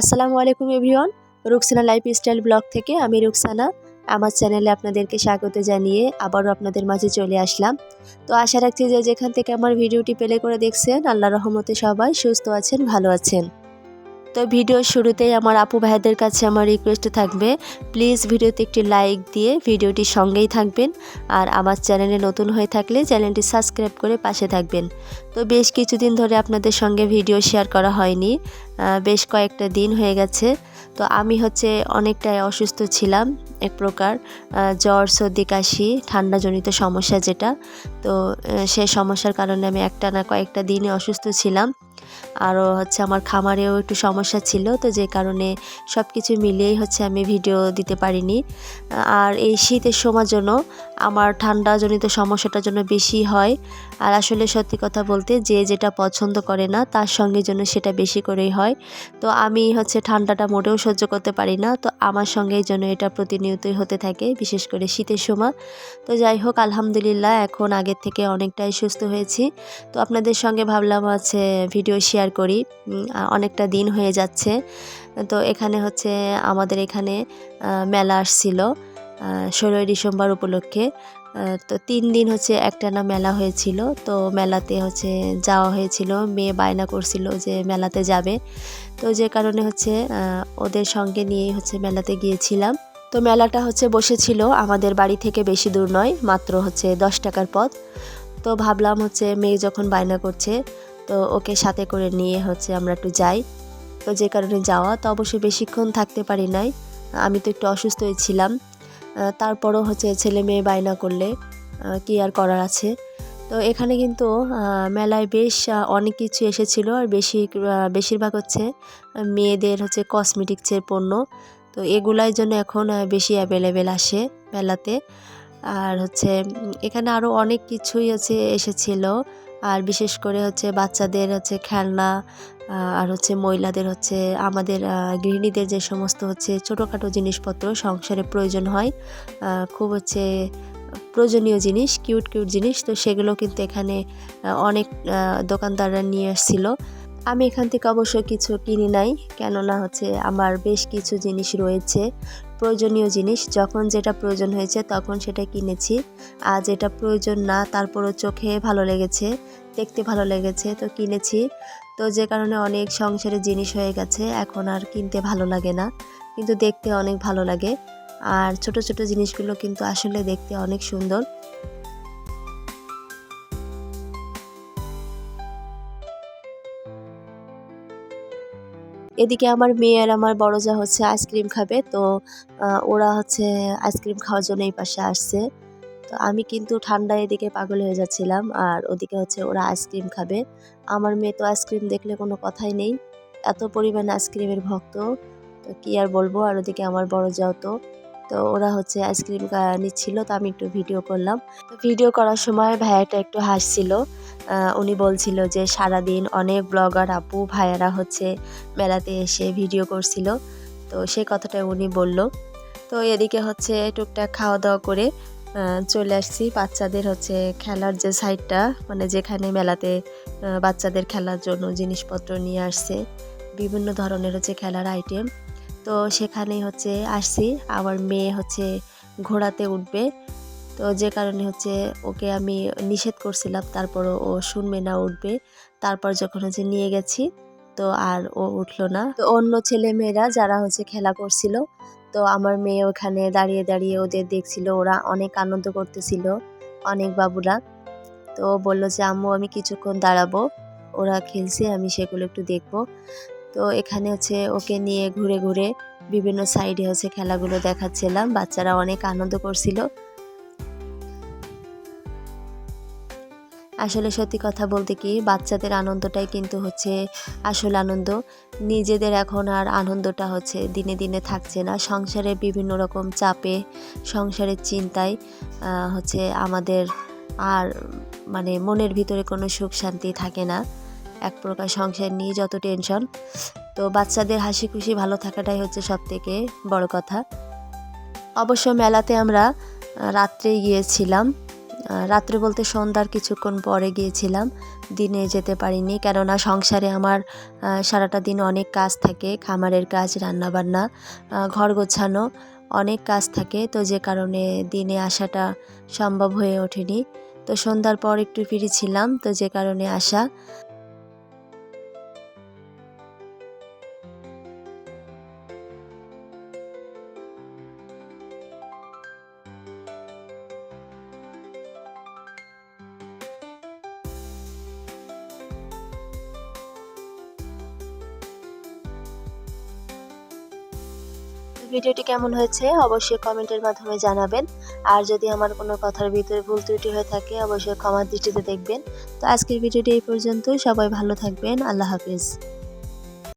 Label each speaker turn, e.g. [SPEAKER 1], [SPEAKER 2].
[SPEAKER 1] আসসালামু আলাইকুম everyone. Rukhsana lifestyle blog থেকে আমি রুকসানা। আমার চ্যানেলে আপনাদেরকে স্বাগত জানিয়ে আবারও আপনাদের মাঝে চলে আসলাম। তো আশা রাখছি যে যেখান থেকে আমার ভিডিওটি পেলে করে দেখছেন আল্লাহ রহমতে সবাই সুস্থ আছেন, ভালো আছেন। তো ভিডিওর শুরুতেই আমার আপু ভাইদের কাছে আমার রিকোয়েস্ট থাকবে প্লিজ ভিডিওতে একটি লাইক দিয়ে ভিডিওটির সঙ্গেই থাকবেন আর আমার চ্যানেলে নতুন হয়ে থাকলে চ্যানেলটি সাবস্ক্রাইব করে পাশে থাকবেন। তো বেশ কিছুদিন ধরে আপনাদের সঙ্গে ভিডিও শেয়ার করা হয়নি বেশ কয়েকটা দিন হয়ে গেছে। তো আমি হচ্ছে অনেকটাই অসুস্থ ছিলাম, এক প্রকার জ্বর, সর্দি, কাশি, ঠান্ডাজনিত সমস্যা যেটা। তো সে সমস্যার কারণে আমি একটা না কয়েকটা দিনে অসুস্থ ছিলাম। আরও হচ্ছে আমার খামারেও একটু সমস্যা ছিল, তো যে কারণে সব কিছু মিলিয়েই হচ্ছে আমি ভিডিও দিতে পারিনি। আর এই শীতের সময় জন্য আমার ঠান্ডাজনিত সমস্যাটার জন্য বেশি হয়। আর আসলে সত্যি কথা বলতে যে যেটা পছন্দ করে না, তার সঙ্গে জন্য সেটা বেশি করেই হয়। তো আমি হচ্ছে ঠান্ডাটা মোটেও সহ্য করতে পারি না, তো আমার সঙ্গে এই জন্য এটা প্রতিনিয়তই হতে থাকে, বিশেষ করে শীতের সময়। তো যাই হোক, আলহামদুলিল্লাহ এখন আগের থেকে অনেকটাই সুস্থ হয়েছি। তো আপনাদের সঙ্গে ভাবলাম আছে ভিডিও শেয়ার করি অনেকটা দিন হয়ে যাচ্ছে। তো এখানে হচ্ছে আমাদের এখানে মেলা আসছিল ষোলোই ডিসেম্বর উপলক্ষে। তো তিন দিন হচ্ছে একটানা মেলা হয়েছিল। তো মেলাতে হচ্ছে যাওয়া হয়েছিল, মেয়ে বায়না করছিল যে মেলাতে যাবে। তো যে কারণে হচ্ছে ওদের সঙ্গে নিয়েই হচ্ছে মেলাতে গিয়েছিলাম। তো মেলাটা হচ্ছে বসেছিল, আমাদের বাড়ি থেকে বেশি দূর নয়, মাত্র হচ্ছে দশ টাকার পথ। তো ভাবলাম হচ্ছে মেয়ে যখন বায়না করছে তো ওকে সাথে করে নিয়ে হচ্ছে আমরা একটু যাই। তো যে কারণে যাওয়া তো অবশ্যই বেশিক্ষণ থাকতে পারি নাই। আমি তো একটু অসুস্থ হয়েছিলাম আহ, তারপরও হচ্ছে ছেলে মেয়ে বায়না করলে কি আর করার আছে। তো এখানে কিন্তু মেলায় বেশ অনেক কিছু এসেছিল। আর বেশি বেশিরভাগ হচ্ছে মেয়েদের হচ্ছে কসমেটিক্সের পণ্য। তো এগুলাই জন্য এখন বেশি অ্যাভেলেবেল আসে মেলাতে। আর হচ্ছে এখানে আরও অনেক কিছুই হচ্ছে এসেছিল। আর বিশেষ করে হচ্ছে বাচ্চাদের হচ্ছে খেলনা আর হচ্ছে মহিলাদের হচ্ছে আমাদের গৃহিণীদের যে সমস্ত হচ্ছে ছোটোখাটো জিনিসপত্র সংসারে প্রয়োজন হয় খুব হচ্ছে প্রয়োজনীয় জিনিস কিউট কিউট জিনিস। তো সেগুলো কিন্তু এখানে অনেক দোকানদাররা নিয়ে আসছিল। আমি এখান থেকে অবশ্য কিছু কিনি নাই, কেননা হচ্ছে আমার বেশ কিছু জিনিস রয়েছে, প্রয়োজনীয় জিনিস। যখন যেটা প্রয়োজন হয়েছে তখন সেটা কিনেছি। আর যেটা প্রয়োজন না, তারপরও চোখে ভালো লেগেছে, দেখতে ভালো লেগেছে, তো কিনেছি। তো যে কারণে অনেক সংসারের জিনিস হয়ে গেছে, এখন আর কিনতে ভালো লাগে না। কিন্তু দেখতে অনেক ভালো লাগে। আর ছোট ছোট জিনিসগুলো কিন্তু আসলে দেখতে অনেক সুন্দর। এদিকে আমার মেয়ে আর আমার বড় যা হচ্ছে আইসক্রিম খাবে, তো ওরা হচ্ছে আইসক্রিম খাওয়ার জন্য এই পাশে আসছে। তো আমি কিন্তু ঠান্ডায় এদিকে পাগল হয়ে যাচ্ছিলাম, আর ওদিকে হচ্ছে ওরা আইসক্রিম খাবে। আমার মেয়ে তো আইসক্রিম দেখলে কোনো কথাই নেই, এত পরিমাণে আইসক্রিমের ভক্ত, তো কি আর বলব, আর ওদিকে আমার বড় যাও তো। তো ওরা হচ্ছে আইসক্রিম নিচ্ছিল, তো আমি একটু ভিডিও করলাম। তো ভিডিও করার সময় ভাইয়াটা একটু হাসছিল উনি বলছিল যে সারাদিন অনেক ব্লগার আপু, ভাইয়ারা হচ্ছে মেলাতে এসে ভিডিও করছিল। তো সেই কথাটা উনি বলল। তো এদিকে হচ্ছে টুকটাক খাওয়া দাওয়া করে চলে আসছি। বাচ্চাদের হচ্ছে খেলার যে সাইডটা মানে যেখানে মেলাতে বাচ্চাদের খেলার জন্য জিনিসপত্র নিয়ে আসছে, বিভিন্ন ধরনের হচ্ছে খেলার আইটেম তো সেখানেই হচ্ছে আসছি। আমার মেয়ে হচ্ছে ঘোড়াতে উঠবে। তো যে কারণে হচ্ছে ওকে আমি নিষেধ করছিলাম, তারপরও ও শুনবে না, উঠবে। তারপর যখন হচ্ছে নিয়ে গেছি, তো আর ও উঠল না। তো অন্য ছেলে মেয়েরা যারা হচ্ছে খেলা করছিল, তো আমার মেয়ে ওখানে দাঁড়িয়ে দাঁড়িয়ে ওদের দেখছিল, ওরা অনেক আনন্দ করতেছিল, অনেক বাবুরা। তো বলল যে, আম্মু, আমি কিছুক্ষণ দাঁড়াবো, ওরা খেলছে, আমি সেগুলো একটু দেখব। তো এখানে হচ্ছে ওকে নিয়ে ঘুরে ঘুরে বিভিন্ন সাইডে হচ্ছে খেলাগুলো দেখাচ্ছিলাম। বাচ্চারা অনেক আনন্দ করছিল। আসলে সত্যি কথা বলতে কি, বাচ্চাদের আনন্দটাই কিন্তু হচ্ছে আসল আনন্দ। নিজেদের এখন আর আনন্দটা হচ্ছে দিনে দিনে থাকছে না। সংসারে বিভিন্ন রকম চাপে, সংসারের চিন্তায় হচ্ছে আমাদের আর মানে মনের ভিতরে কোনো সুখ শান্তি থাকে না। এক প্রকার সংসার নিয়ে যত টেনশন। তো বাচ্চাদের হাসি খুশি ভালো থাকাটাই হচ্ছে সব থেকে বড় কথা। অবশ্য মেলাতে আমরা রাত্রে গিয়েছিলাম। রাত্রে বলতে সন্ধ্যার কিছুক্ষণ পরে গিয়েছিলাম। দিনে যেতে পারিনি কেননা সংসারে আমার সারাটা দিন অনেক কাজ থাকে, খামারের কাজ, রান্নাবান্না ঘর গোছানো অনেক কাজ থাকে। তো যে কারণে দিনে আসাটা সম্ভব হয়ে ওঠেনি। তো সন্ধ্যার পর একটু ফিরেছিলাম ছিলাম তো যে কারণে আসা ভিডিওটি কেমন হয়েছে অবশ্যই কমেন্টের মাধ্যমে জানাবেন। আর যদি আমার কোনো কথার ভিতরে ভুল ত্রুটি হয়ে থাকে, অবশ্যই ক্ষমার দৃষ্টিতে দেখবেন। তো আজকের ভিডিওটি এই পর্যন্ত সবাই ভালো থাকবেন। আল্লাহ হাফিজ।